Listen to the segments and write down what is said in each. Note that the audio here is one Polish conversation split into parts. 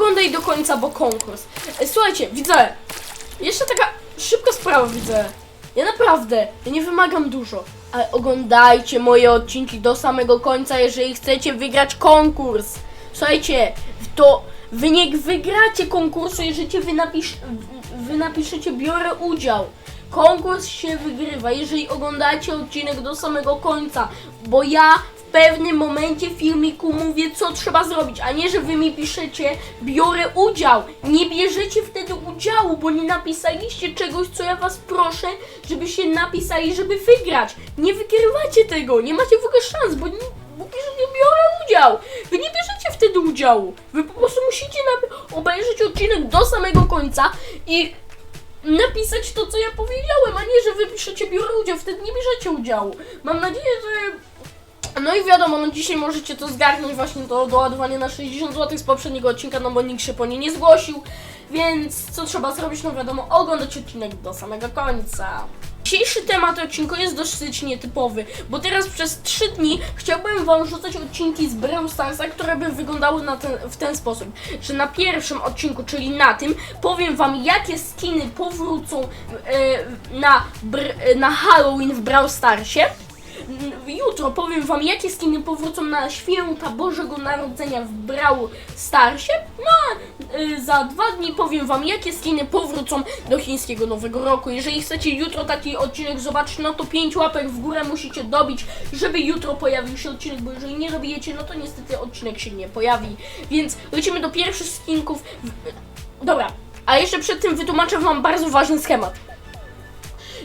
oglądaj do końca, bo konkurs. Słuchajcie, widzę, jeszcze taka szybka sprawa widzę. Ja naprawdę, ja nie wymagam dużo, ale oglądajcie moje odcinki do samego końca, jeżeli chcecie wygrać konkurs. Słuchajcie, to wy nie wygracie konkursu, jeżeli wy, napisz, wy napiszecie biorę udział. Konkurs się wygrywa, jeżeli oglądacie odcinek do samego końca, bo ja pewnym momencie filmiku mówię, co trzeba zrobić, a nie, że wy mi piszecie, biorę udział. Nie bierzecie wtedy udziału, bo nie napisaliście czegoś, co ja was proszę, żebyście napisali, żeby wygrać. Nie wygrywacie tego, nie macie w ogóle szans, bo nie, bo piszecie, biorę udział. Wy nie bierzecie wtedy udziału. Wy po prostu musicie obejrzeć odcinek do samego końca i napisać to, co ja powiedziałem, a nie, że wy piszecie biorę udział, wtedy nie bierzecie udziału. Mam nadzieję, że... No i wiadomo, no dzisiaj możecie to zgarnąć właśnie to doładowanie na 60 zł z poprzedniego odcinka, no bo nikt się po nie nie zgłosił. Więc co trzeba zrobić? No wiadomo, oglądać odcinek do samego końca. Dzisiejszy temat odcinku jest dosyć nietypowy, bo teraz przez 3 dni chciałbym wam rzucać odcinki z Brawl Starsa, które by wyglądały ten, w ten sposób, że na pierwszym odcinku, czyli na tym, powiem wam jakie skiny powrócą e, na, br, na Halloween w Brawl Starsie. Jutro powiem wam jakie skiny powrócą na święta Bożego Narodzenia w Brawl Starsie. No a y, za dwa dni powiem wam jakie skiny powrócą do chińskiego Nowego Roku. Jeżeli chcecie jutro taki odcinek zobaczyć, no to 5 łapek w górę musicie dobić, żeby jutro pojawił się odcinek, bo jeżeli nie dobijecie, no to niestety odcinek się nie pojawi. Więc lecimy do pierwszych skinków. Dobra, a jeszcze przed tym wytłumaczę wam bardzo ważny schemat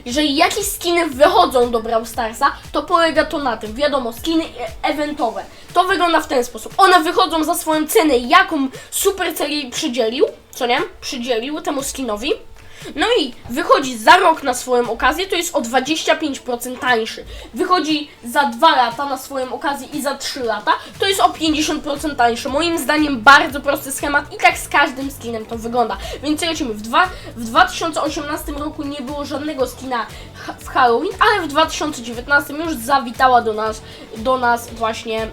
jeżeli jakieś skiny wychodzą do Brawl Starsa, to polega to na tym, wiadomo, skiny e- eventowe. To wygląda w ten sposób. One wychodzą za swoją cenę, jaką Supercell jej przydzielił, co nie? Przydzielił temu skinowi. No i wychodzi za rok na swoją okazję, to jest o 25% tańszy. Wychodzi za 2 lata na swoją okazję i za 3 lata, to jest o 50% tańszy. Moim zdaniem bardzo prosty schemat i tak z każdym skinem to wygląda. Więc lecimy. W, dwa, w 2018 roku nie było żadnego skina w Halloween, ale w 2019 już zawitała do nas, do nas właśnie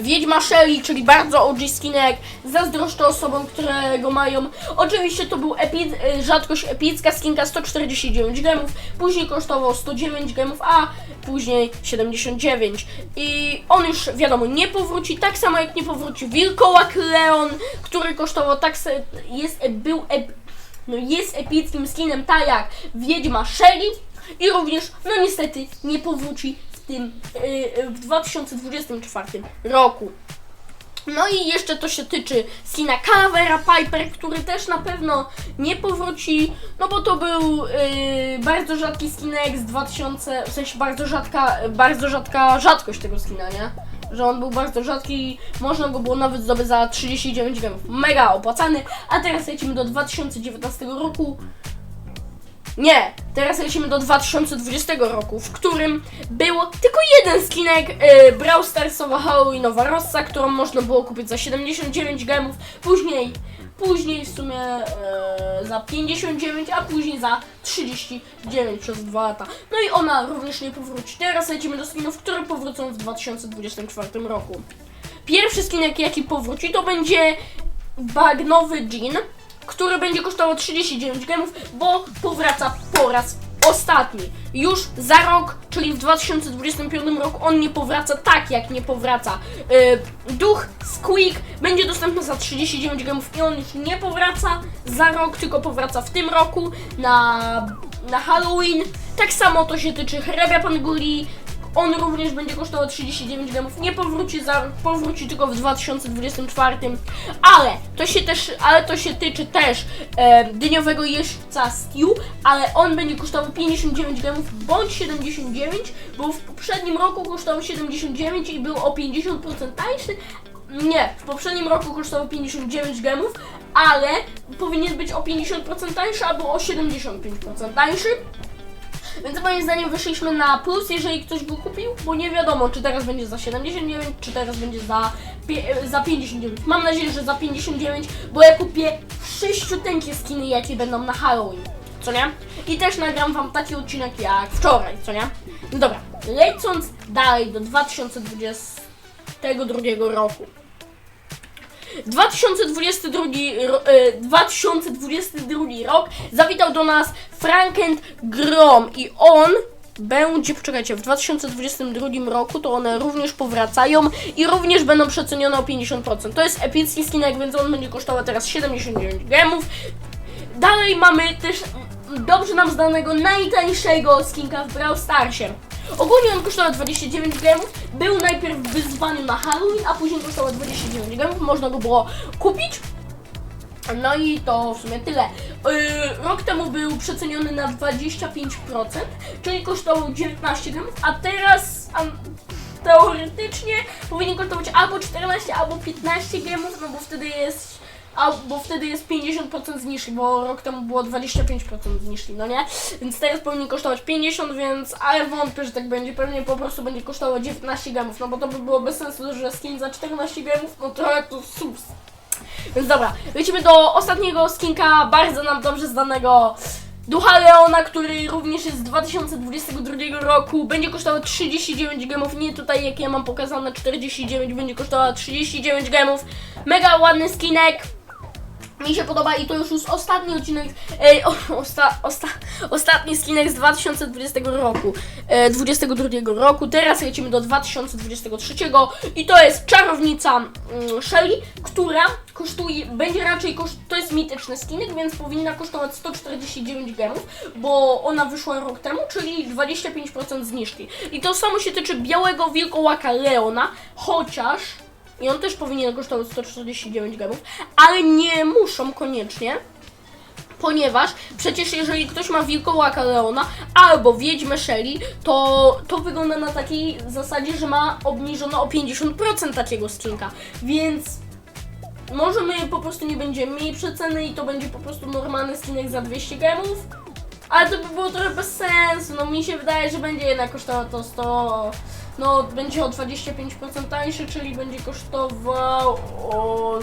Wiedźma Shelly, czyli bardzo OG skinek, zazdroszczę osobom, które go mają. Oczywiście to był e, rzadkość epicka skinka 149 gemów, później kosztował 109 gemów, a później 79. I on już wiadomo nie powróci, tak samo jak nie powróci Wilkołak Leon, który kosztował tak jest, e, był ep, no jest epickim skinem, tak jak Wiedźma Shelly i również, no niestety, nie powróci w tym, yy, w 2024 roku. No i jeszcze to się tyczy skina Calavera Piper, który też na pewno nie powróci, no bo to był yy, bardzo rzadki skinek z 2000, w sensie bardzo rzadka, bardzo rzadka rzadkość tego skina, nie? Że on był bardzo rzadki, można go było nawet zdobyć za 39 gemów. Mega opłacany, a teraz lecimy do 2019 roku. Nie, teraz lecimy do 2020 roku, w którym było tylko jeden skinek yy, Brawl Starsowa Halloweenowa Rossa, którą można było kupić za 79 gemów, później, później w sumie yy, za 59, a później za 39 przez 2 lata. No i ona również nie powróci. Teraz lecimy do skinów, które powrócą w 2024 roku. Pierwszy skinek, jaki powróci, to będzie bagnowy Jean, który będzie kosztował 39 gemów, bo powraca po raz ostatni. Już za rok, czyli w 2025 roku, on nie powraca tak, jak nie powraca. Yy, duch Squeak będzie dostępny za 39 gemów i on już nie powraca za rok, tylko powraca w tym roku na, na Halloween. Tak samo to się tyczy hrabia Panguli, on również będzie kosztował 39 gemów. Nie powróci za powróci tylko w 2024. Ale to się też, ale to się tyczy też e, dniowego jeźdźca Stew, ale on będzie kosztował 59 gemów bądź 79, bo w poprzednim roku kosztował 79 i był o 50% tańszy. Nie, w poprzednim roku kosztował 59 gemów, ale powinien być o 50% tańszy albo o 75% tańszy. Więc moim zdaniem wyszliśmy na plus, jeżeli ktoś go kupił, bo nie wiadomo, czy teraz będzie za 79, czy teraz będzie za, za 59. Mam nadzieję, że za 59, bo ja kupię sześciuteńkie skiny, jakie będą na Halloween, co nie? I też nagram wam taki odcinek jak wczoraj, co nie? No dobra, lecąc dalej do 2022 roku. 2022, ro, e, 2022 rok zawitał do nas Frankent Grom i on będzie, poczekajcie, w 2022 roku to one również powracają i również będą przecenione o 50%. To jest epicki skinek, więc on będzie kosztował teraz 79 gemów. Dalej mamy też dobrze nam znanego najtańszego skinka w Brawl Starsie. Ogólnie on kosztował 29 gemów, był najpierw w wyzwaniu na Halloween, a później kosztował 29 gemów, można go było kupić. No i to w sumie tyle. Yy, rok temu był przeceniony na 25%, czyli kosztował 19 gemów, a teraz am, teoretycznie powinien kosztować albo 14, albo 15 gemów, no bo wtedy jest a, bo wtedy jest 50% zniżki, bo rok temu było 25% zniżki, no nie? Więc teraz powinien kosztować 50, więc ale wątpię, że tak będzie. Pewnie po prostu będzie kosztował 19 gemów, no bo to by było bez sensu, że skin za 14 gemów, no trochę to subs. Więc dobra, lecimy do ostatniego skinka, bardzo nam dobrze znanego Ducha Leona, który również jest z 2022 roku. Będzie kosztował 39 gemów, nie tutaj jak ja mam pokazane 49, będzie kosztował 39 gemów. Mega ładny skinek. Mi się podoba i to już jest ostatni odcinek, ej, o, osta, osta, ostatni skinek z 2020 roku, e, 22 roku, teraz lecimy do 2023 i to jest czarownica mm, Shelly, która kosztuje, będzie raczej, koszt, to jest mityczny skinek, więc powinna kosztować 149 gemów, bo ona wyszła rok temu, czyli 25% zniżki. I to samo się tyczy białego wilkołaka Leona, chociaż i on też powinien kosztować 149 gemów, ale nie muszą koniecznie. Ponieważ przecież jeżeli ktoś ma wilkołaka Leona albo wiedźmę Shelly, to to wygląda na takiej zasadzie, że ma obniżone o 50% takiego skinka. Więc może my po prostu nie będziemy mieli przeceny i to będzie po prostu normalny skinek za 200 gemów. Ale to by było trochę bez sensu. No mi się wydaje, że będzie jednak kosztowało to 100. No będzie o 25% tańszy, czyli będzie kosztował o.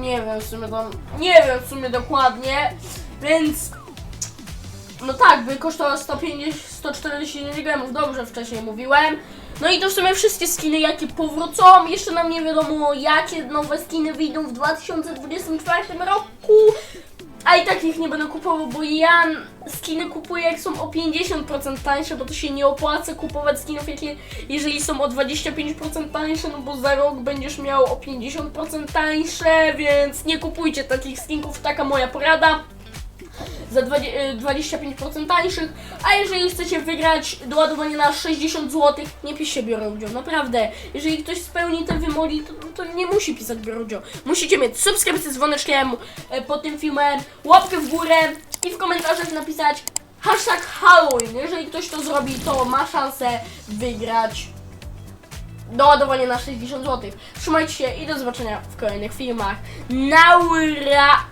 Nie wiem w sumie tam. Nie wiem w sumie dokładnie. Więc. No tak, by kosztował 150, 149 gemów, dobrze wcześniej mówiłem. No i to w sumie wszystkie skiny, jakie powrócą. Jeszcze nam nie wiadomo, jakie nowe skiny wyjdą w 2024 roku. A i tak ich nie będę kupował, bo ja skiny kupuję jak są o 50% tańsze, bo to się nie opłaca kupować skinów, jakie, jeżeli są o 25% tańsze, no bo za rok będziesz miał o 50% tańsze, więc nie kupujcie takich skinków, taka moja porada za 20, y, 25% tańszych, a jeżeli chcecie wygrać doładowanie na 60 zł, nie piszcie biorę naprawdę. Jeżeli ktoś spełni te wymogi, to, to nie musi pisać biorę. Musicie mieć subskrypcję z dzwoneczkiem e, pod tym filmem, łapkę w górę i w komentarzach napisać hashtag Halloween. Jeżeli ktoś to zrobi, to ma szansę wygrać doładowanie na 60 zł. Trzymajcie się i do zobaczenia w kolejnych filmach. Naura!